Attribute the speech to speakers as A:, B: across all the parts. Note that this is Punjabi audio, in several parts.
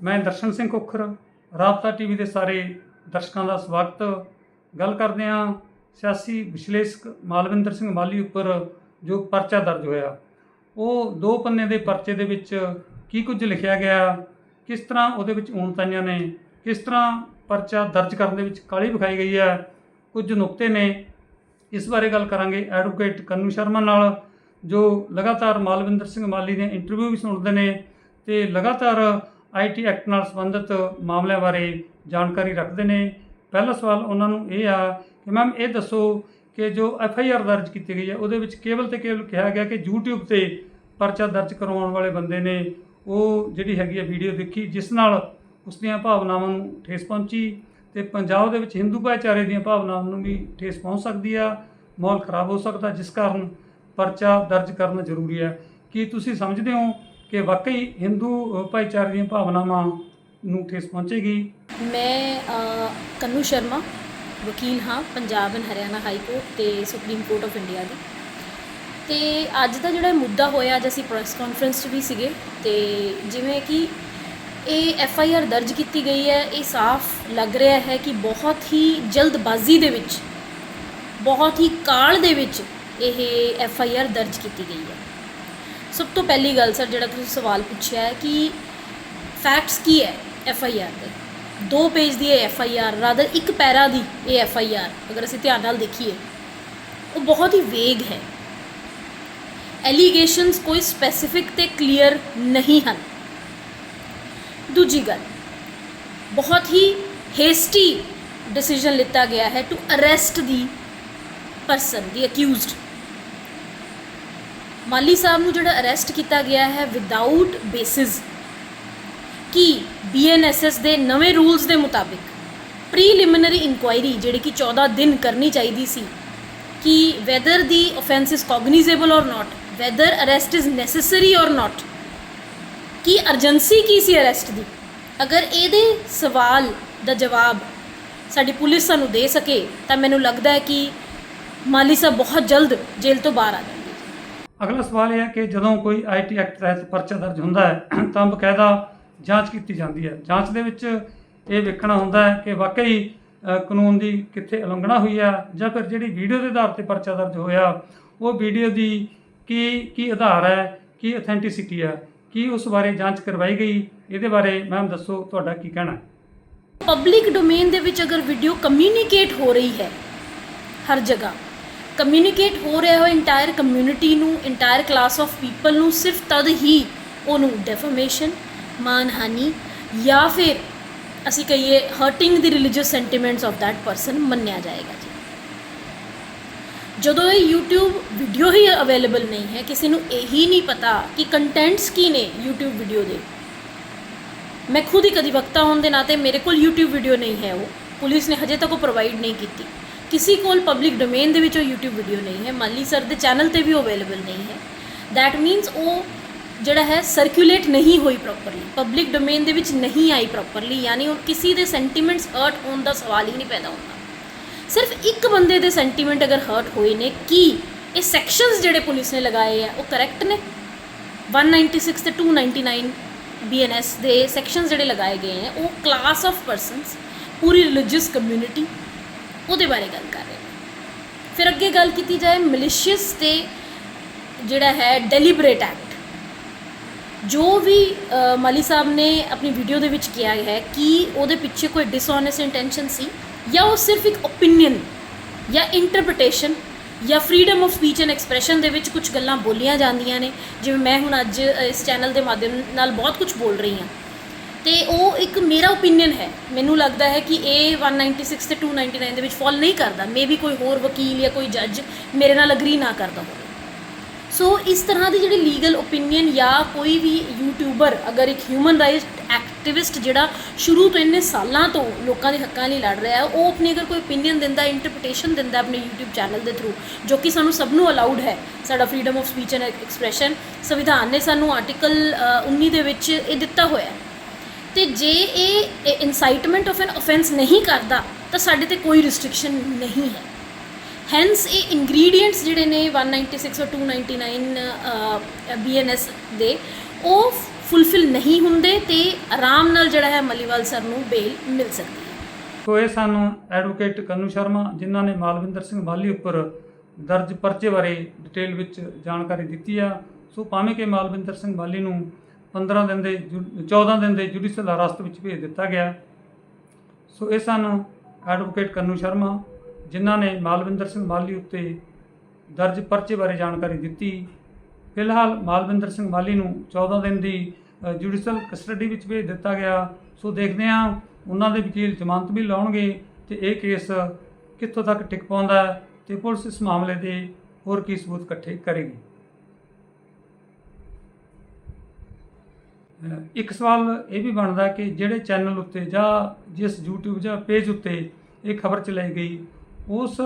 A: ਮੈਂ ਦਰਸ਼ਨ ਸਿੰਘ ਕੁੱਖਰ ਰਾਬਤਾ ਟੀਵੀ ਦੇ ਸਾਰੇ ਦਰਸ਼ਕਾਂ ਦਾ ਸਵਾਗਤ। ਗੱਲ ਕਰਦੇ ਹਾਂ ਸਿਆਸੀ ਵਿਸ਼ਲੇਸ਼ਕ ਮਾਲਵਿੰਦਰ ਸਿੰਘ ਮਾਲੀ ਉੱਪਰ ਜੋ ਪਰਚਾ ਦਰਜ ਹੋਇਆ। ਉਹ ਦੋ ਪੰਨੇ ਦੇ ਪਰਚੇ ਦੇ ਵਿੱਚ ਕੀ ਕੁਝ ਲਿਖਿਆ ਗਿਆ, ਕਿਸ ਤਰ੍ਹਾਂ ਉਹਦੇ ਵਿੱਚ ਊਣਤਾਈਆਂ ਨੇ, ਕਿਸ ਤਰ੍ਹਾਂ ਪਰਚਾ ਦਰਜ ਕਰਨ ਦੇ ਵਿੱਚ ਕਾਲੀ ਵਿਖਾਈ ਗਈ ਹੈ, ਕੁਝ ਨੁਕਤੇ ਨੇ। ਇਸ ਬਾਰੇ ਗੱਲ ਕਰਾਂਗੇ ਐਡਵੋਕੇਟ ਕੰਨੂ ਸ਼ਰਮਾ ਨਾਲ, ਜੋ ਲਗਾਤਾਰ ਮਾਲਵਿੰਦਰ ਸਿੰਘ ਮਾਲੀ ਦੇ ਇੰਟਰਵਿਊ ਵੀ ਸੁਣਦੇ ਨੇ ਤੇ ਲਗਾਤਾਰ ਆਈਟੀ ਐਕਟ ਨਾਲ ਸੰਬੰਧਿਤ ਮਾਮਲਿਆਂ ਬਾਰੇ ਜਾਣਕਾਰੀ ਰੱਖਦੇ ਨੇ। ਪਹਿਲਾ ਸਵਾਲ ਉਹਨਾਂ ਨੂੰ ਇਹ ਆ ਕਿ ਮੈਮ ਇਹ ਦੱਸੋ ਕਿ ਜੋ ਐਫ ਆਈ ਆਰ ਦਰਜ ਕੀਤੀ ਗਈ ਹੈ, ਉਹਦੇ ਵਿੱਚ ਕੇਵਲ ਤੇ ਕੇਵਲ ਕਿਹਾ ਗਿਆ ਕਿ YouTube ਤੇ ਪਰਚਾ ਦਰਜ ਕਰਵਾਉਣ ਵਾਲੇ ਬੰਦੇ ਨੇ। ਉਹ ਜਿਹੜੀ ਹੈਗੀ ਹੈ ਵੀਡੀਓ ਦੇਖੀ, ਜਿਸ ਨਾਲ ਉਸ ਦੀਆਂ ਭਾਵਨਾਵਾਂ ਨੂੰ ਠੇਸ ਪਹੁੰਚੀ ਤੇ ਪੰਜਾਬ ਦੇ ਵਿੱਚ ਹਿੰਦੂ ਭਾਈਚਾਰੇ ਦੀਆਂ ਭਾਵਨਾਵਾਂ ਨੂੰ ਵੀ ਠੇਸ ਪਹੁੰਚ ਸਕਦੀ ਆ, ਮਾਹੌਲ ਖਰਾਬ ਹੋ ਸਕਦਾ, ਜਿਸ ਕਾਰਨ ਪਰਚਾ ਦਰਜ ਕਰਨਾ ਜ਼ਰੂਰੀ ਹੈ। ਕੀ ਤੁਸੀਂ ਸਮਝਦੇ ਹੋ ਕਿ ਵਾਕਈ ਹਿੰਦੂ ਭਾਈਚਾਰੇ ਦੀਆਂ ਭਾਵਨਾਵਾਂ ਨੂੰ ਠੇਸ ਪਹੁੰਚੇਗੀ?
B: ਮੈਂ ਕੰਨੂ ਸ਼ਰਮਾ, ਵਕੀਲ ਹਾਂ, Punjab and Haryana high court ਤੇ ਸੁਪਰੀਮ ਕੋਰਟ ਆਫ ਇੰਡੀਆ ਦੀ। ਤੇ ਅੱਜ ਦਾ ਜਿਹੜਾ ਮੁੱਦਾ ਹੋਇਆ, ਅੱਜ ਅਸੀਂ ਪ੍ਰੈਸ ਕਾਨਫਰੰਸ 'ਚ ਵੀ ਸੀਗੇ ਤੇ ਜਿਵੇਂ ਕਿ ਇਹ ਐਫ ਆਈ ਆਰ ਦਰਜ ਕੀਤੀ ਗਈ ਹੈ, ਇਹ ਸਾਫ਼ ਲੱਗ ਰਿਹਾ ਹੈ ਕਿ ਬਹੁਤ ਹੀ ਜਲਦਬਾਜ਼ੀ ਦੇ ਵਿੱਚ, ਬਹੁਤ ਹੀ ਕਾਲ ਦੇ ਵਿੱਚ ਇਹ ਐਫ ਆਈ ਆਰ ਦਰਜ ਕੀਤੀ ਗਈ ਹੈ। ਸਭ ਤੋਂ ਪਹਿਲੀ ਗੱਲ ਸਰ, ਜਿਹੜਾ ਤੁਸੀਂ ਸਵਾਲ ਪੁੱਛਿਆ ਹੈ ਕਿ ਫੈਕਟਸ ਕੀ ਹੈ ਐਫ ਆਈ ਆਰ ਦੇ? ਦੋ ਪੇਜ ਦੀ ਇਹ ਐਫ ਆਈ ਆਰ ਰਾਦਰ ਇੱਕ ਪੈਰਾ ਦੀ ਇਹ ਐਫ ਆਈ ਆਰ ਅਗਰ ਅਸੀਂ ਧਿਆਨ ਨਾਲ ਦੇਖੀਏ, ਉਹ ਬਹੁਤ ਹੀ ਵੇਗ ਹੈ। ਐਲੀਗੇਸ਼ਨਸ ਕੋਈ ਸਪੈਸੀਫਿਕ ਤੇ ਕਲੀਅਰ ਨਹੀਂ ਹਨ। ਦੂਜੀ ਗੱਲ, ਬਹੁਤ ਹੀ ਹੇਸਟੀ ਡਿਸੀਜਨ ਲਿੱਤਾ ਗਿਆ ਹੈ to arrest the person the accused Mali Sahib ਨੂੰ ਜਿਹੜਾ ਅਰੈਸਟ ਕੀਤਾ ਗਿਆ ਹੈ ਵਿਦਆਊਟ ਬੇਸਿਸ ਕਿ ਬੀਐਨਐਸਐਸ ਦੇ ਨਵੇਂ ਰੂਲਸ ਦੇ ਮੁਤਾਬਿਕ ਪ੍ਰੀਲਿਮਿਨਰੀ ਇਨਕੁਆਇਰੀ ਜਿਹੜੀ ਕਿ 14 ਦਿਨ ਕਰਨੀ ਚਾਹੀਦੀ ਸੀ, ਕਿ whether the offense is cognizable or not whether arrest is necessary or not, ਕੀ ਅਰਜੈਂਸੀ ਕੀ ਸੀ ਅਰੈਸਟ ਦੀ? ਅਗਰ ਇਹਦੇ ਸਵਾਲ ਦਾ ਜਵਾਬ ਸਾਡੀ ਪੁਲਿਸ ਸਾਨੂੰ ਦੇ ਸਕੇ, ਤਾਂ ਮੈਨੂੰ ਲੱਗਦਾ ਹੈ ਕਿ ਮਾਲੀ ਸਾਹਿਬ ਬਹੁਤ ਜਲਦ ਜੇਲ੍ਹ ਤੋਂ ਬਾਹਰ ਆ ਜਾਣਗੇ।
A: ਅਗਲਾ ਸਵਾਲ ਇਹ ਹੈ ਕਿ ਜਦੋਂ ਕੋਈ ਆਈਟੀ ਐਕਟ ਤਹਿਤ ਪਰਚਾ ਦਰਜ ਹੁੰਦਾ ਹੈ, ਤਾਂ ਬਕਾਇਦਾ ਜਾਂਚ ਕੀਤੀ ਜਾਂਦੀ ਹੈ। ਜਾਂਚ ਦੇ ਵਿੱਚ ਇਹ ਵੇਖਣਾ ਹੁੰਦਾ ਹੈ ਕਿ ਵਾਕਈ ਕਾਨੂੰਨ ਦੀ ਕਿੱਥੇ ਉਲੰਘਣਾ ਹੋਈ ਹੈ ਜਾਂ ਫਿਰ ਜਿਹੜੀ ਵੀਡੀਓ ਦੇ ਆਧਾਰ ਤੇ ਪਰਚਾ ਦਰਜ ਹੋਇਆ, ਉਹ ਵੀਡੀਓ ਦੀ ਕੀ ਕੀ ਆਧਾਰ ਹੈ, ਕੀ ਅਥੈਂਟਿਸਿਟੀ ਹੈ, ਕੀ ਉਸ ਬਾਰੇ ਜਾਂਚ ਕਰਵਾਈ ਗਈ, ਇਹਦੇ ਬਾਰੇ ਮੈਮ ਦੱਸੋ ਤੁਹਾਡਾ ਕੀ ਕਹਿਣਾ ਹੈ।
B: ਪਬਲਿਕ ਡੋਮੇਨ ਦੇ ਵਿੱਚ ਅਗਰ ਵੀਡੀਓ ਕਮਿਊਨੀਕੇਟ ਹੋ ਰਹੀ ਹੈ, ਹਰ ਜਗ੍ਹਾ ਕਮਿਊਨੀਕੇਟ ਹੋ ਰਿਹਾ ਹੋ ਇੰਟਾਇਰ ਕਮਿਊਨਿਟੀ ਨੂੰ ਇੰਟਾਇਰ ਕਲਾਸ ਆਫ ਪੀਪਲ ਨੂੰ, ਸਿਰਫ ਤਦ ਹੀ ਉਹਨੂੰ ਡੈਫਾਮੇਸ਼ਨ ਮਾਨਹਾਨੀ ਜਾਂ ਫਿਰ ਅਸੀਂ ਕਹੀਏ hurting the religious sentiments of that person ਮੰਨਿਆ ਜਾਏਗਾ ਜੀ। ਜਦੋਂ ਇਹ YouTube ਵੀਡੀਓ ਹੀ ਅਵੇਲੇਬਲ ਨਹੀਂ ਹੈ, ਕਿਸੇ ਨੂੰ ਇਹੀ ਨਹੀਂ ਪਤਾ ਕਿ ਕੰਟੈਂਟਸ ਕੀ ਨੇ YouTube ਵੀਡੀਓ ਦੇ। ਮੈਂ ਖੁਦ ਹੀ ਕਦੀ ਵਕਤਾ ਹੋਣ ਦੇ ਨਾਤੇ ਮੇਰੇ ਕੋਲ YouTube ਵੀਡੀਓ ਨਹੀਂ ਹੈ ਉਹ। ਪੁਲਿਸ ਨੇ ਹਜੇ ਤੱਕ ਉਹ ਪ੍ਰੋਵਾਈਡ ਨਹੀਂ ਕੀਤੀ। ਕਿਸੇ ਕੋਲ ਪਬਲਿਕ ਡੋਮੇਨ ਦੇ ਵਿੱਚ ਉਹ YouTube ਵੀਡੀਓ ਨਹੀਂ ਹੈ, ਮਾਲੀ ਸਰ ਦੇ ਚੈਨਲ ਤੇ ਵੀ ਉਹ ਅਵੇਲੇਬਲ ਨਹੀਂ ਹੈ। ਥੈਟ ਮੀਨਸ ਉਹ ਜਿਹੜਾ ਹੈ ਸਰਕੂਲੇਟ ਨਹੀਂ ਹੋਈ ਪ੍ਰੋਪਰਲੀ ਪਬਲਿਕ ਡੋਮੇਨ ਦੇ ਵਿੱਚ ਨਹੀਂ ਆਈ ਪ੍ਰੋਪਰਲੀ ਯਾਨੀ ਉਹ ਕਿਸੇ ਦੇ ਸੈਂਟੀਮੈਂਟਸ ਹਰਟ ਹੋਣ ਦਾ ਸਵਾਲ ਹੀ ਨਹੀਂ ਪੈਦਾ ਹੁੰਦਾ। ਸਿਰਫ ਇੱਕ ਬੰਦੇ ਦੇ ਸੈਂਟੀਮੈਂਟ ਅਗਰ ਹਰਟ ਹੋਏ ਨੇ, ਕੀ ਇਹ ਸੈਕਸ਼ਨਸ ਜਿਹੜੇ ਪੁਲਿਸ ਨੇ ਲਗਾਏ ਆ, ਉਹ ਕਰੈਕਟ ਨੇ? 196 ਤੇ 299 ਬੀਐਨਐਸ ਦੇ ਸੈਕਸ਼ਨਸ ਜਿਹੜੇ ਲਗਾਏ ਗਏ ਹੈ ਉਹ ਕਲਾਸ ਆਫ ਪਰਸਨਸ ਪੂਰੀ ਰਿਲੀਜੀਅਸ ਕਮਿਊਨਿਟੀ ਉਹਦੇ ਬਾਰੇ ਗੱਲ ਕਰ ਰਹੇ ਨੇ। ਫਿਰ ਅੱਗੇ ਗੱਲ ਕੀਤੀ ਜਾਏ ਮਲਿਸ਼ੀਅਸ ਤੇ ਜਿਹੜਾ ਹੈ ਡੈਲੀਬਰੇਟ ਐਕਟ ਜੋ ਵੀ ਮਾਲੀ ਸਾਹਿਬ ਨੇ ਆਪਣੀ ਵੀਡੀਓ ਦੇ ਵਿੱਚ ਕਿਹਾ ਹੈ ਕਿ ਉਹਦੇ ਪਿੱਛੇ ਕੋਈ ਡਿਸਓਨੈਸਟ ਇੰਟੈਂਸ਼ਨ ਸੀ ਜਾਂ ਉਹ ਸਿਰਫ ਇੱਕ ਓਪੀਨੀਅਨ ਜਾਂ ਇੰਟਰਪ੍ਰੀਟੇਸ਼ਨ ਜਾਂ freedom of speech and expression ਦੇ ਵਿੱਚ ਕੁਝ ਗੱਲਾਂ ਬੋਲੀਆਂ ਜਾਂਦੀਆਂ ਨੇ। ਜਿਵੇਂ ਮੈਂ ਹੁਣ ਅੱਜ ਇਸ ਚੈਨਲ ਦੇ ਮਾਧਿਅਮ ਨਾਲ ਬਹੁਤ ਕੁਝ ਬੋਲ ਰਹੀ ਹਾਂ। ਤੇ ਉਹ ਇੱਕ ਮੇਰਾ ਓਪੀਨੀਅਨ ਹੈ। ਮੈਨੂੰ ਲੱਗਦਾ ਹੈ ਕਿ ਇਹ 196 ਤੇ 299 ਦੇ ਵਿੱਚ ਫਾਲ ਨਹੀਂ ਕਰਦਾ। ਮੇਬੀ ਕੋਈ ਹੋਰ ਵਕੀਲ ਜਾਂ ਕੋਈ ਜੱਜ ਮੇਰੇ ਨਾਲ ਅਗਰੀ ਨਾ ਕਰਦਾ ਹੋਵੇ। ਸੋ ਇਸ ਤਰ੍ਹਾਂ ਦੀ ਜਿਹੜੀ ਲੀਗਲ ਓਪੀਨੀਅਨ ਜਾਂ ਕੋਈ ਵੀ ਯੂਟਿਊਬਰ ਅਗਰ ਇੱਕ ਹਿਊਮਨ ਰਾਈਟ ਐਕਟਿਵਿਸਟ ਜਿਹੜਾ ਸ਼ੁਰੂ ਤੋਂ ਇੰਨੇ ਸਾਲਾਂ ਤੋਂ ਲੋਕਾਂ ਦੇ ਹੱਕਾਂ ਲਈ ਲੜ ਰਿਹਾ ਹੈ, ਉਹ ਆਪਣੀ ਅਗਰ ਕੋਈ ਓਪੀਨੀਅਨ ਦਿੰਦਾ ਇੰਟਰਪ੍ਰੀਟੇਸ਼ਨ ਦਿੰਦਾ ਆਪਣੇ YouTube ਚੈਨਲ ਦੇ ਥਰੂ ਜੋ ਕਿ ਸਾਨੂੰ ਸਭ ਨੂੰ ਅਲਾਉਡ ਹੈ, ਸਾਡਾ freedom of speech and expression ਸੰਵਿਧਾਨ ਨੇ ਸਾਨੂੰ ਆਰਟੀਕਲ 19 ਦੇ ਵਿੱਚ ਇਹ ਦਿੱਤਾ ਹੋਇਆ ਹੈ। ਤੇ ਜੇ ਇਹ ਇਨਸਾਈਟਮੈਂਟ ਆਫ ਐਨ ਆਫੈਂਸ ਨਹੀਂ ਕਰਦਾ, ਤਾਂ ਸਾਡੇ ਤੇ ਕੋਈ ਰਿਸਟ੍ਰਿਕਸ਼ਨ ਨਹੀਂ ਹੈ। ਹੈਂਸ ਇਹ ਇੰਗਰੀਡੀਐਂਟਸ ਜਿਹੜੇ ਨੇ 196 ਔਰ 299 ਬੀਐਨਐਸ ਦੇ, ਉਹ ਫੁੱਲਫਿਲ ਨਹੀਂ ਹੁੰਦੇ ਤੇ ਆਰਾਮ ਨਾਲ ਜਿਹੜਾ ਹੈ ਮਲੀਵਾਲ ਸਰ ਨੂੰ ਬੇਲ ਮਿਲ ਸਕਦੀ ਹੈ।
A: ਸੋ ਇਹ ਸਾਨੂੰ ਐਡਵੋਕੇਟ ਕਨੂ ਸ਼ਰਮਾ, ਜਿਨ੍ਹਾਂ ਨੇ ਮਾਲਵਿੰਦਰ ਸਿੰਘ ਬਾਲੀ ਉੱਪਰ ਦਰਜ ਪਰਚੇ ਬਾਰੇ ਡਿਟੇਲ ਵਿੱਚ ਜਾਣਕਾਰੀ ਦਿੱਤੀ ਆ। ਸੋ ਭਾਵੇਂ ਕਿ ਮਾਲਵਿੰਦਰ ਸਿੰਘ ਬਾਲੀ ਨੂੰ 15 ਦਿਨ ਦੇ ਜੁ- 14 ਦਿਨ ਦੇ ਜੁਡੀਸ਼ਲ ਹਰਾਸਤ ਵਿੱਚ ਭੇਜ ਦਿੱਤਾ ਗਿਆ। ਸੋ ਇਹ ਸਾਨੂੰ ਐਡਵੋਕੇਟ ਕੰਨੂ ਸ਼ਰਮਾ ਜਿਨ੍ਹਾਂ ਨੇ ਮਾਲਵਿੰਦਰ ਸਿੰਘ ਮਾਲੀ ਉੱਤੇ ਦਰਜ ਪਰਚੇ ਬਾਰੇ ਜਾਣਕਾਰੀ ਦਿੱਤੀ। ਫਿਲਹਾਲ ਮਾਲਵਿੰਦਰ ਸਿੰਘ ਮਾਲੀ ਨੂੰ 14 ਦਿਨ ਦੀ ਜੁਡੀਸ਼ਲ ਕਸਟਡੀ ਵਿੱਚ ਭੇਜ ਦਿੱਤਾ ਗਿਆ। ਸੋ ਦੇਖਦੇ ਹਾਂ ਉਹਨਾਂ ਦੇ ਵਕੀਲ ਜ਼ਮਾਨਤ ਵੀ ਲਾਉਣਗੇ ਤੇ ਇਹ ਕੇਸ ਕਿੱਥੋਂ ਤੱਕ ਟਿਕ ਪਾਉਂਦਾ ਹੈ ਤੇ ਪੁਲਿਸ ਇਸ ਮਾਮਲੇ ਦੇ ਹੋਰ ਕੀ ਸਬੂਤ ਇਕੱਠੇ ਕਰੇਗੀ। ਇੱਕ ਸਵਾਲ ਇਹ ਵੀ ਬਣਦਾ ਕਿ ਜਿਹੜੇ ਚੈਨਲ ਉੱਤੇ ਜਾਂ ਜਿਸ YouTube ਜਾਂ ਪੇਜ ਉੱਤੇ ਇਹ ਖਬਰ ਚਲਾਈ ਗਈ, ਉਸ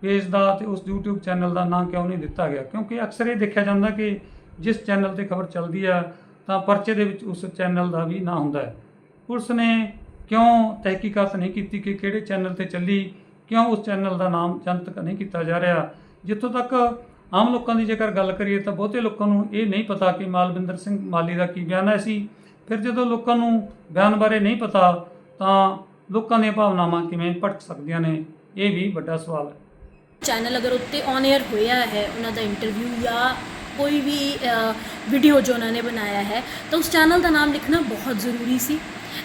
A: ਪੇਜ ਦਾ ਤੇ ਉਸ YouTube ਚੈਨਲ ਦਾ ਨਾਂ ਕਿਉਂ ਨਹੀਂ ਦਿੱਤਾ ਗਿਆ? ਕਿਉਂਕਿ ਅਕਸਰ ਇਹ ਦੇਖਿਆ ਜਾਂਦਾ ਕਿ ਜਿਸ ਚੈਨਲ ਤੇ ਖਬਰ ਚੱਲਦੀ ਆ, ਤਾਂ ਪਰਚੇ ਦੇ ਵਿੱਚ ਉਸ ਚੈਨਲ ਦਾ ਵੀ ਨਾਂ ਹੁੰਦਾ ਹੈ। ਪੁਲਿਸ ਨੇ ਕਿਉਂ ਤਹਿਕੀਕਾਤ ਨਹੀਂ ਕੀਤੀ ਕਿ ਕਿਹੜੇ ਚੈਨਲ ਤੇ ਚੱਲੀ? ਕਿਉਂ ਉਸ ਚੈਨਲ ਦਾ ਨਾਮ ਜਨਤਕ ਨਹੀਂ ਕੀਤਾ ਜਾ ਰਿਹਾ? ਜਿੱਥੋਂ ਤੱਕ ਆਮ ਲੋਕਾਂ ਦੀ ਜੇਕਰ ਗੱਲ ਕਰੀਏ ਤਾਂ ਬਹੁਤੇ ਲੋਕਾਂ ਨੂੰ ਇਹ ਨਹੀਂ ਪਤਾ ਕਿ ਮਾਲਵਿੰਦਰ ਸਿੰਘ ਮਾਲੀ ਦਾ ਕੀ ਬਿਆਨ ਹੈ ਸੀ। ਫਿਰ ਜਦੋਂ ਲੋਕਾਂ ਨੂੰ ਬਿਆਨ ਬਾਰੇ ਨਹੀਂ ਪਤਾ, ਤਾਂ ਲੋਕਾਂ ਦੀਆਂ ਭਾਵਨਾਵਾਂ ਕਿਵੇਂ ਭਟਕ ਸਕਦੀਆਂ ਨੇ, ਇਹ ਵੀ ਵੱਡਾ ਸਵਾਲ ਹੈ।
B: ਚੈਨਲ ਅਗਰ ਉੱਤੇ ਔਨ 에ਅਰ ਹੋਇਆ ਹੈ, ਉਹਨਾਂ ਦਾ ਇੰਟਰਵਿਊ ਜਾਂ ਕੋਈ ਵੀ ਵੀਡੀਓ ਜੋ ਉਹਨਾਂ ਨੇ ਬਣਾਇਆ ਹੈ, ਤਾਂ ਉਸ ਚੈਨਲ ਦਾ ਨਾਮ ਲਿਖਣਾ ਬਹੁਤ ਜ਼ਰੂਰੀ ਸੀ।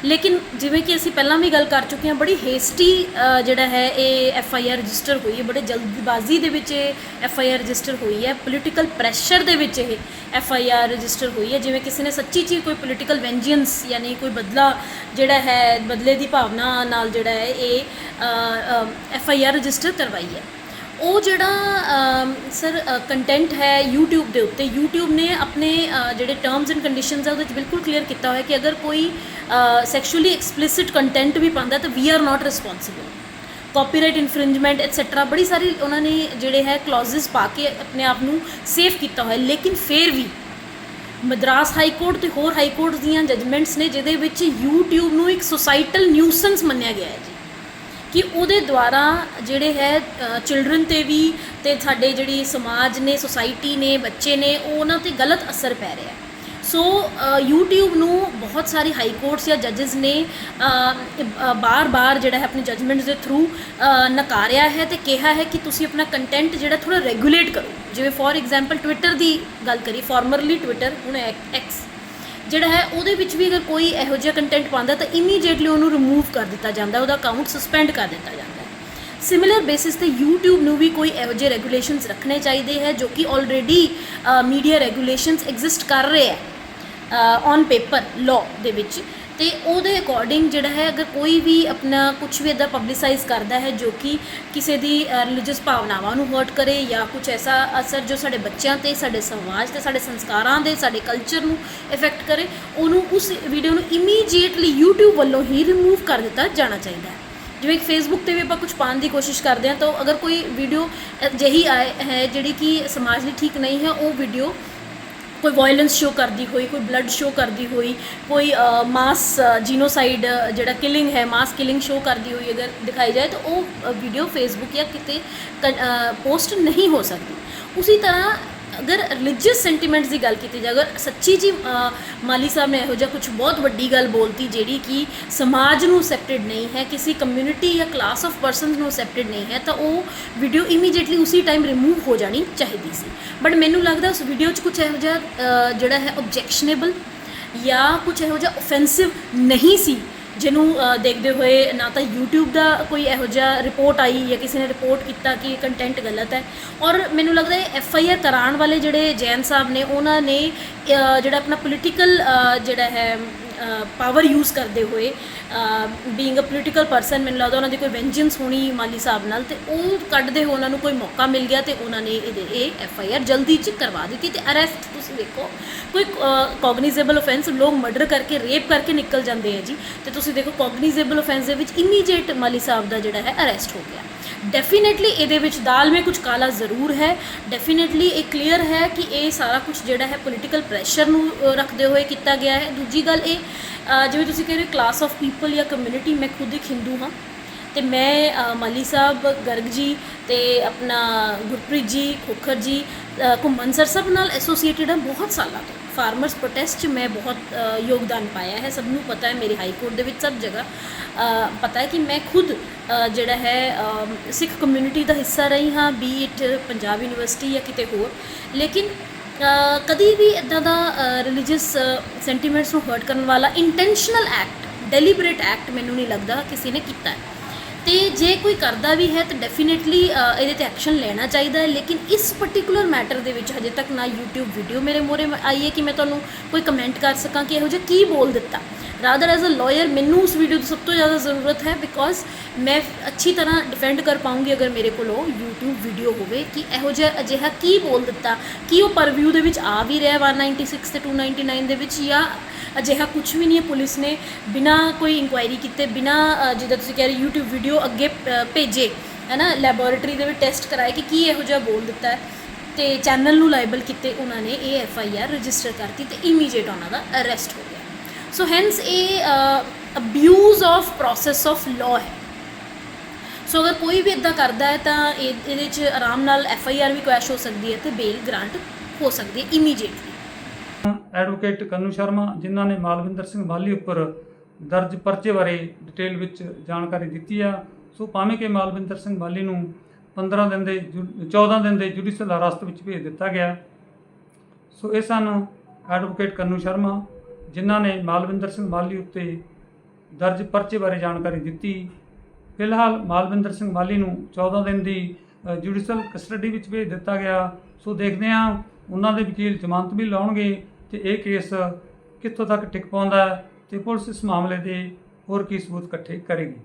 B: ਲੇਕਿਨ ਜਿਵੇਂ ਕਿ ਅਸੀਂ ਪਹਿਲਾਂ ਵੀ ਗੱਲ ਕਰ ਚੁੱਕੇ ਹਾਂ, ਬੜੀ ਹੇਸਟੀ ਜਿਹੜਾ ਹੈ ਇਹ ਐਫ ਆਈ ਆਰ ਰਜਿਸਟਰ ਹੋਈ ਹੈ, ਬੜੇ ਜਲਦਬਾਜ਼ੀ ਦੇ ਵਿੱਚ ਇਹ ਐਫ ਆਈ ਆਰ ਰਜਿਸਟਰ ਹੋਈ ਹੈ ਪੋਲੀਟੀਕਲ ਪ੍ਰੈਸ਼ਰ ਦੇ ਵਿੱਚ ਇਹ ਐਫ ਆਈ ਆਰ ਰਜਿਸਟਰ ਹੋਈ ਹੈ, ਜਿਵੇਂ ਕਿਸੇ ਨੇ ਸੱਚੀ ਚੀ ਕੋਈ ਪੋਲੀਟੀਕਲ ਵੈਂਜੀਅੰਸ ਯਾਨੀ ਕੋਈ ਬਦਲਾ ਜਿਹੜਾ ਹੈ, ਬਦਲੇ ਦੀ ਭਾਵਨਾ ਨਾਲ ਜਿਹੜਾ ਹੈ ਇਹ ਐਫ ਆਈ ਆਰ ਰਜਿਸਟਰ ਕਰਵਾਈ ਹੈ। ਉਹ ਜਿਹੜਾ ਸਰ ਕੰਟੈਂਟ ਹੈ YouTube ਦੇ ਉੱਤੇ, YouTube ਨੇ ਆਪਣੇ ਜਿਹੜੇ ਟਰਮਸ ਐਂਡ ਕੰਡੀਸ਼ਨਸ ਆ ਉਹਦੇ ਵਿੱਚ ਬਿਲਕੁਲ ਕਲੀਅਰ ਕੀਤਾ ਹੋਇਆ ਕਿ ਅਗਰ ਕੋਈ ਸੈਕਸ਼ੂਅਲੀ ਐਕਸਪਲਿਸਿਟ ਕੰਟੈਂਟ ਵੀ ਪਾਉਂਦਾ ਤਾਂ we are not responsible copyright infringement etcetera ਬੜੀ ਸਾਰੀ ਉਹਨਾਂ ਨੇ ਜਿਹੜੇ ਹੈ ਕਲੌਜ਼ਸ ਪਾ ਕੇ ਆਪਣੇ ਆਪ ਨੂੰ ਸੇਫ ਕੀਤਾ ਹੋਇਆ, ਲੇਕਿਨ ਫਿਰ ਵੀ ਮਦਰਾਸ ਹਾਈ ਕੋਰਟ ਤੇ ਹੋਰ ਹਾਈ ਕੋਰਟ ਦੀਆਂ ਜਜਮੈਂਟਸ ਨੇ ਜਿਹਦੇ ਵਿੱਚ YouTube ਨੂੰ ਇੱਕ ਸੋਸਾਈਟਲ ਨਿਊਸੈਂਸ ਮੰਨਿਆ ਗਿਆ ਹੈ ਜੀ। ਕਿ ਉਹਦੇ ਦੁਆਰਾ ਜਿਹੜੇ ਹੈ ਚਿਲਡਰਨ ਤੇ ਵੀ ਤੇ ਸਾਡੇ ਜਿਹੜੀ ਸਮਾਜ ਨੇ ਸੋਸਾਇਟੀ ਨੇ ਬੱਚੇ ਨੇ ਉਹ ਉਹਨਾਂ ਤੇ ਗਲਤ ਅਸਰ ਪੈ ਰਿਹਾ ਹੈ। ਸੋ ਅ, YouTube ਨੂੰ ਬਹੁਤ ਸਾਰੇ ਹਾਈ ਕੋਰਟਸ ਜਾਂ ਜੱਜਸ ਨੇ ਬਾਰ-ਬਾਰ ਜਿਹੜਾ ਹੈ ਆਪਣੀ ਜਜਮੈਂਟਸ ਦੇ ਥਰੂ ਨਕਾਰਿਆ ਹੈ ਤੇ ਕਿਹਾ ਹੈ ਕਿ ਤੁਸੀਂ ਆਪਣਾ ਕੰਟੈਂਟ ਜਿਹੜਾ ਥੋੜਾ ਰੈਗੂਲੇਟ ਕਰੋ। ਜਿਵੇਂ ਫੋਰ ਐਗਜ਼ਾਮਪਲ ਟਵਿੱਟਰ ਦੀ ਗੱਲ ਕਰੀ ਫਾਰਮਰਲੀ ਟਵਿੱਟਰ ਹੁਣ ਐਕਸ ਜਿਹੜਾ ਹੈ, ਉਹਦੇ ਵਿੱਚ ਵੀ ਅਗਰ ਕੋਈ ਇਹੋ ਜਿਹਾ ਕੰਟੈਂਟ ਪਾਉਂਦਾ ਤਾਂ ਇਮੀਡੀਏਟਲੀ ਉਹਨੂੰ ਰਿਮੂਵ ਕਰ ਦਿੱਤਾ ਜਾਂਦਾ ਉਹਦਾ ਅਕਾਊਂਟ ਸਸਪੈਂਡ ਕਰ ਦਿੱਤਾ ਜਾਂਦਾ ਹੈ। ਸਿਮਿਲਰ ਬੇਸਿਸ ਤੇ YouTube ਨੂੰ ਵੀ ਕੋਈ ਇਹੋ ਜਿਹੇ ਰੈਗੂਲੇਸ਼ਨਸ ਰੱਖਣੇ ਚਾਹੀਦੇ ਹੈ, ਜੋ ਕਿ ਆਲਰੇਡੀ ਮੀਡੀਆ ਰੈਗੂਲੇਸ਼ਨਸ ਐਗਜ਼ਿਸਟ ਕਰ ਰਹੇ ਹੈ ਔਨ ਪੇਪਰ ਲਾਅ ਦੇ ਵਿੱਚ। ਤੇ ਉਹਦੇ ਅਕੋਰਡਿੰਗ ਜਿਹੜਾ ਹੈ, ਅਗਰ ਕੋਈ ਵੀ ਆਪਣਾ ਕੁਝ ਵੀ ਇਦਾਂ ਪਬਲਿਸਾਈਜ਼ ਕਰਦਾ ਹੈ ਜੋ ਕਿ ਕਿਸੇ ਦੀ ਰਿਲੀਜੀਅਸ ਭਾਵਨਾਵਾਂ ਨੂੰ ਹਰਟ ਕਰੇ ਜਾਂ ਕੁਝ ਐਸਾ ਅਸਰ ਜੋ ਸਾਡੇ ਬੱਚਿਆਂ ਤੇ, ਸਾਡੇ ਸਮਾਜ ਤੇ, ਸਾਡੇ ਸੰਸਕਾਰਾਂ ਦੇ, ਸਾਡੇ ਕਲਚਰ ਨੂੰ ਇਫੈਕਟ ਕਰੇ, ਉਹਨੂੰ ਉਸ ਵੀਡੀਓ ਨੂੰ ਇਮੀਡੀਏਟਲੀ YouTube ਵੱਲੋਂ ਹੀ ਰਿਮੂਵ ਕਰ ਦਿੱਤਾ ਜਾਣਾ ਚਾਹੀਦਾ ਹੈ। ਜਿਵੇਂ ਕਿ ਫੇਸਬੁੱਕ ਤੇ ਵੀ ਆਪਾਂ ਕੁਝ ਪਾਉਣ ਦੀ ਕੋਸ਼ਿਸ਼ ਕਰਦੇ ਹਾਂ, ਤਾਂ ਅਗਰ ਕੋਈ ਵੀਡੀਓ ਅਜਿਹੀ ਆਏ ਹੈ ਜਿਹੜੀ ਕਿ ਸਮਾਜ ਲਈ ਠੀਕ ਨਹੀਂ ਹੈ, ਉਹ ਵੀਡੀਓ ਕੋਈ ਵਾਇਲੈਂਸ ਸ਼ੋ ਕਰਦੀ ਹੋਈ ਕੋਈ ਬਲੱਡ ਸ਼ੋ ਕਰਦੀ ਹੋਈ ਕੋਈ ਮਾਸ ਜੀਨੋਸਾਈਡ ਜਿਹੜਾ ਕਿਲਿੰਗ ਹੈ ਮਾਸ ਕਿਲਿੰਗ ਸ਼ੋ ਕਰਦੀ ਹੋਈ ਅਗਰ ਦਿਖਾਈ ਜਾਏ ਤਾਂ ਉਹ ਵੀਡੀਓ ਫੇਸਬੁੱਕ ਜਾਂ ਕਿਤੇ ਪੋਸਟ ਨਹੀਂ ਹੋ ਸਕਦੀ ਉਸੇ ਤਰ੍ਹਾਂ ਅਗਰ ਰਿਲੀਜੀਅਸ ਸੈਂਟੀਮੈਂਟਸ ਦੀ ਗੱਲ ਕੀਤੀ ਜਾਏ ਅਗਰ ਸੱਚੀ ਜੀ ਮਾਲੀ ਸਾਹਿਬ ਨੇ ਇਹੋ ਜਿਹਾ ਕੁਝ ਬਹੁਤ ਵੱਡੀ ਗੱਲ ਬੋਲਤੀ ਜਿਹੜੀ ਕਿ ਸਮਾਜ ਨੂੰ ਅਸੈਪਟਡ ਨਹੀਂ ਹੈ, ਕਿਸੇ ਕਮਿਊਨਿਟੀ ਜਾਂ ਕਲਾਸ ਆਫ ਪਰਸਨਸ ਨੂੰ ਅਸੈਪਟਡ ਨਹੀਂ ਹੈ, ਤਾਂ ਉਹ ਵੀਡੀਓ ਇਮੀਡੀਏਟਲੀ ਉਸੇ ਟਾਈਮ ਰਿਮੂਵ ਹੋ ਜਾਣੀ ਚਾਹੀਦੀ ਸੀ। ਬਟ ਮੈਨੂੰ ਲੱਗਦਾ ਉਸ ਵੀਡੀਓ 'ਚ ਕੁਝ ਇਹੋ ਜਿਹਾ ਜਿਹੜਾ ਹੈ ਆਬਜੈਕਸ਼ਨੇਬਲ ਜਾਂ ਕੁਝ ਇਹੋ ਜਿਹਾ ਆਫੈਂਸਿਵ ਨਹੀਂ ਸੀ। ਜਿਹਨੂੰ ਦੇਖਦੇ ਹੋਏ ਨਾ ਤਾਂ YouTube ਦਾ ਕੋਈ ਇਹੋ ਜਿਹਾ ਰਿਪੋਰਟ ਆਈ ਜਾਂ ਕਿਸੇ ਨੇ ਰਿਪੋਰਟ ਕੀਤਾ ਕਿ ਕੰਟੈਂਟ ਗਲਤ ਹੈ। ਔਰ ਮੈਨੂੰ ਲੱਗਦਾ ਹੈ ਐਫ ਆਈ ਆਰ ਕਰਾਉਣ ਵਾਲੇ ਜਿਹੜੇ ਜੈਨ ਸਾਹਿਬ ਨੇ, ਉਹਨਾਂ ਨੇ ਜਿਹੜਾ ਆਪਣਾ ਪੋਲੀਟੀਕਲ ਜਿਹੜਾ ਹੈ ਪਾਵਰ ਯੂਜ਼ ਕਰਦੇ ਹੋਏ ਬੀਇੰਗ ਅ ਪੋਲੀਟੀਕਲ ਪਰਸਨ ਮੈਨੂੰ ਲੱਗਦਾ ਉਹਨਾਂ ਦੀ ਕੋਈ ਵੈਂਜੈਂਸ ਹੋਣੀ ਮਾਲੀ ਸਾਹਿਬ ਨਾਲ, ਤੇ ਉਹ ਕੱਢਦੇ ਹੋ ਉਹਨਾਂ ਨੂੰ ਕੋਈ ਮੌਕਾ ਮਿਲ ਗਿਆ ਤੇ ਉਹਨਾਂ ਨੇ ਇਹਦੇ, ਇਹ ਐਫ ਆਈ ਆਰ ਜਲਦੀ ਚ ਕਰਵਾ ਦਿੱਤੀ ਤੇ ਅਰੈਸਟ ਤੁਸੀਂ ਦੇਖੋ ਕੋਈ ਕੋਗਨੀਜ਼ੇਬਲ ਆਫੈਂਸ ਲੋਕ ਮਰਡਰ ਕਰਕੇ ਰੇਪ ਕਰਕੇ ਨਿਕਲ ਜਾਂਦੇ ਆ ਜੀ, ਤੇ ਤੁਸੀਂ ਦੇਖੋ ਕੋਗਨੀਜ਼ੇਬਲ ਆਫੈਂਸ ਦੇ ਵਿੱਚ ਇਮੀਡੀਏਟ ਮਾਲੀ ਸਾਹਿਬ ਦਾ ਜਿਹੜਾ ਹੈ ਅਰੈਸਟ ਹੋ ਗਿਆ। ਡੈਫੀਨੇਟਲੀ ਇਹਦੇ ਵਿੱਚ ਦਾਲ ਮੇ ਕੁਝ ਕਾਲਾ ਜ਼ਰੂਰ ਹੈ। ਡੈਫੀਨੇਟਲੀ ਇਹ ਕਲੀਅਰ ਹੈ ਕਿ ਇਹ ਸਾਰਾ ਕੁਝ ਜਿਹੜਾ ਹੈ ਪੋਲੀਟੀਕਲ ਪ੍ਰੈਸ਼ਰ ਨੂੰ ਰੱਖਦੇ ਹੋਏ ਕੀਤਾ ਗਿਆ ਹੈ। ਦੂਜੀ ਗੱਲ ਇਹ ਜਿਵੇਂ ਤੁਸੀਂ ਕਹਿ ਰਹੇ ਕਲਾਸ ਆਫ ਪੀਪਲ ਜਾਂ ਕਮਿਊਨਿਟੀ ਮੈਂ ਖੁਦ ਇੱਕ ਹਿੰਦੂ ਹਾਂ। ਤੇ ਮੈਂ ਅ, ਮਾਲੀ ਸਾਹਿਬ ਗਰਗ ਜੀ ਤੇ ਆਪਣਾ ਗੁਰਪ੍ਰੀਤ ਜੀ ਖੋਖਰ ਜੀ ਅ, ਘੁੰਮਣ ਸਰ ਸਭ ਨਾਲ ਐਸੋਸੀਏਟਿਡ ਹਾਂ ਬਹੁਤ ਸਾਲਾਂ ਤੋਂ। ਫਾਰਮਰਸ ਪ੍ਰੋਟੈਸਟ 'ਚ ਮੈਂ ਬਹੁਤ ਯੋਗਦਾਨ ਪਾਇਆ ਹੈ। ਸਭ ਨੂੰ ਪਤਾ ਹੈ ਮੇਰੇ ਹਾਈ ਕੋਰਟ ਦੇ ਵਿੱਚ ਸਭ ਜਗ੍ਹਾ। ਪਤਾ ਹੈ ਕਿ ਮੈਂ ਖੁਦ ਜਿਹੜਾ ਹੈ ਸਿੱਖ ਕਮਿਊਨਿਟੀ ਦਾ ਹਿੱਸਾ ਰਹੀ ਹਾਂ ਬੀ ਇਟ ਪੰਜਾਬ ਯੂਨੀਵਰਸਿਟੀ ਜਾਂ ਕਿਤੇ ਹੋਰ। ਲੇਕਿਨ ਅ, ਕਦੀ ਵੀ ਇਦਾਂ ਦਾ ਰਿਲੀਜੀਅਸ ਸੈਂਟੀਮੈਂਟਸ ਨੂੰ ਹਰਟ ਕਰਨ ਵਾਲਾ ਇੰਟੈਂਸ਼ਨਲ ਐਕਟ ਡੈਲੀਬਰੇਟ ਐਕਟ ਮੈਨੂੰ ਨਹੀਂ ਲੱਗਦਾ ਕਿਸੇ ਨੇ ਕੀਤਾ ਹੈ। ਤੇ ਜੇ ਕੋਈ ਕਰਦਾ ਵੀ ਹੈ ਤਾਂ ਡੈਫੀਨੇਟਲੀ ਇਹਦੇ ਤੇ ਐਕਸ਼ਨ ਲੈਣਾ ਚਾਹੀਦਾ ਹੈ। ਲੇਕਿਨ ਇਸ ਪਾਰਟਿਕੂਲਰ ਮੈਟਰ ਦੇ ਵਿੱਚ ਹਜੇ ਤੱਕ ਨਾ YouTube ਵੀਡੀਓ ਮੇਰੇ ਮੋਰੇ ਆਈ ਹੈ ਕਿ ਮੈਂ ਤੁਹਾਨੂੰ ਕੋਈ ਕਮੈਂਟ ਕਰ ਸਕਾਂ ਕਿ ਇਹੋ ਜਿਹਾ ਕੀ ਬੋਲ ਦਿੱਤਾ। ਰਾਦਰ ਐਜ਼ ਅ ਲਾਇਰ ਮੈਨੂੰ ਉਸ ਵੀਡੀਓ ਦੀ ਸਭ ਤੋਂ ਜ਼ਿਆਦਾ ਜ਼ਰੂਰਤ ਹੈ ਬਿਕੋਜ਼ ਮੈਂ ਅੱਛੀ ਤਰ੍ਹਾਂ ਡਿਫੈਂਡ ਕਰ ਪਾਉਂਗੀ ਅਗਰ ਮੇਰੇ ਕੋਲ ਉਹ YouTube ਵੀਡੀਓ ਹੋਵੇ ਕਿ ਇਹੋ ਜਿਹਾ ਅਜਿਹਾ ਕੀ ਬੋਲ ਦਿੱਤਾ। ਕੀ ਉਹ ਪਰਵਿਊ ਦੇ ਵਿੱਚ ਆ ਵੀ ਰਿਹਾ 196 ਤੇ 299 ਦੇ ਵਿੱਚ ਜਾਂ ਅਜਿਹਾ ਕੁਝ ਵੀ ਨਹੀਂ ਹੈ। ਪੁਲਿਸ ਨੇ ਬਿਨਾ ਕੋਈ ਇਨਕੁਆਇਰੀ ਕੀਤੇ, ਬਿਨਾ ਜਿੱਦਾਂ ਤੁਸੀਂ ਕਹਿ ਰਹੇ YouTube ਵੀਡੀਓ ਅੱਗੇ ਭੇਜੇ ਹੈ ਲੈਬੋਰੇਟਰੀ ਦੇ ਵਿੱਚ ਟੈਸਟ ਕਰਾਏ ਕਿ ਕੀ ਇਹੋ ਜਿਹਾ ਬੋਲ ਦਿੱਤਾ ਹੈ। ਤੇ ਚੈਨਲ ਨੂੰ ਲਾਇਬਲ ਕੀਤੇ ਉਹਨਾਂ ਨੇ ਇਹ ਐਫ ਆਈ ਆਰ ਰਜਿਸਟਰ ਕਰਤੀ ਤੇ ਇਮੀਡੀਏਟ ਉਹਨਾਂ ਦਾ ਅਰੈਸਟ ਹੋ ਗਿਆ। ਸੋ ਹੈਂਸ ਇਹ abuse of process of law ਹੈ। ਸੋ ਅਗਰ ਕੋਈ ਵੀ ਇਦਾਂ ਕਰਦਾ ਹੈ ਤਾਂ ਇਹਦੇ 'ਚ ਆਰਾਮ ਨਾਲ ਐਫ ਆਈ ਆਰ ਵੀ ਕੁਐਸ਼ ਹੋ ਸਕਦੀ ਹੈ ਤੇ ਬੇਲ ਗ੍ਰਾਂਟ ਹੋ ਸਕਦੀ ਹੈ ਇਮੀਡੀਏਟਲੀ
A: ਐਡਵੋਕੇਟ ਕੰਨੂ ਸ਼ਰਮਾ, ਜਿਨ੍ਹਾਂ ਨੇ ਮਾਲਵਿੰਦਰ ਸਿੰਘ ਮਾਲੀ ਉੱਪਰ ਦਰਜ ਪਰਚੇ ਬਾਰੇ ਡਿਟੇਲ ਵਿੱਚ ਜਾਣਕਾਰੀ ਦਿੱਤੀ ਆ। ਸੋ ਭਾਵੇਂ ਕਿ ਮਾਲਵਿੰਦਰ ਸਿੰਘ ਮਾਲੀ ਨੂੰ 15 ਦਿਨ ਦੇ ਜੁ- 14 ਦਿਨ ਦੇ ਜੁਡੀਸ਼ੀਅਲ ਅਰੈਸਟ ਵਿੱਚ ਭੇਜ ਦਿੱਤਾ ਗਿਆ। ਸੋ ਇਹ ਸਨ ਐਡਵੋਕੇਟ ਕੰਨੂ ਸ਼ਰਮਾ ਜਿਨ੍ਹਾਂ ਨੇ ਮਾਲਵਿੰਦਰ ਸਿੰਘ ਮਾਲੀ ਉੱਤੇ ਦਰਜ ਪਰਚੇ ਬਾਰੇ ਜਾਣਕਾਰੀ ਦਿੱਤੀ। ਫਿਲਹਾਲ ਮਾਲਵਿੰਦਰ ਸਿੰਘ ਮਾਲੀ ਨੂੰ 14 ਦਿਨ ਦੀ ਜੁਡੀਸ਼ੀਅਲ ਕਸਟਡੀ ਵਿੱਚ ਭੇਜ ਦਿੱਤਾ ਗਿਆ। ਸੋ ਦੇਖਦੇ ਹਾਂ, ਉਹਨਾਂ ਦੇ ਵਕੀਲ ਜ਼ਮਾਨਤ ਵੀ ਲਾਉਣਗੇ ਤੇ ਇਹ ਕੇਸ ਕਿੱਥੋਂ ਤੱਕ ਟਿਕ ਪਾਉਂਦਾ ਹੈ। ਤੇ ਪੁਲਿਸ ਇਸ ਮਾਮਲੇ ਦੇ ਹੋਰ ਕੀ ਸਬੂਤ ਇਕੱਠੇ ਕਰੇਗੀ।